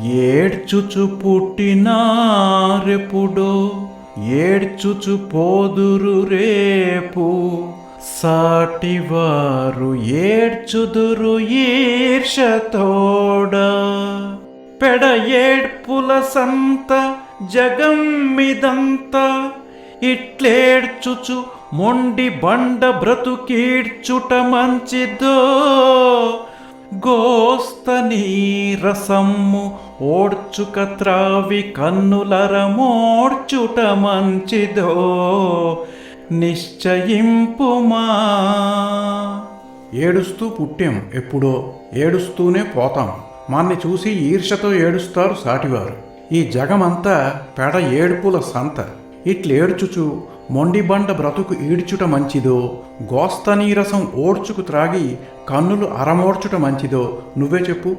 ఏడ్చుచు పుట్టినారెప్పుడో ఏడ్చుచు పోదురు రేపు. సాటివారు ఏడ్చుదురు ఈర్షతోడ పెడ ఏడ్పుల సంత జగమ్మిదంత ఇట్లేడ్చుచు మొండి బండ బ్రతుకీడ్చుట మంచిదో. గోస్తనీ రసమ్ము ఓడ్చుక త్రావి కన్నులరమోడ్చుట మంచిదో నిశ్చయింపుమా. ఏడుస్తూ పుట్టాం ఎప్పుడో ఏడుస్తూనే పోతాం. మాన్ని చూసి ఈర్షతో ఏడుస్తారు సాటివారు. ఈ జగమంతా పెడ ఏడుపుల సంత. ఇట్లేడ్చుచు మొండిబండ బ్రతుకు ఈడ్చుట మంచిదో గోస్తనీరసం ఓడ్చుకు త్రాగి కన్నులు అరమోడ్చుట మంచిదో నువ్వే చెప్పు.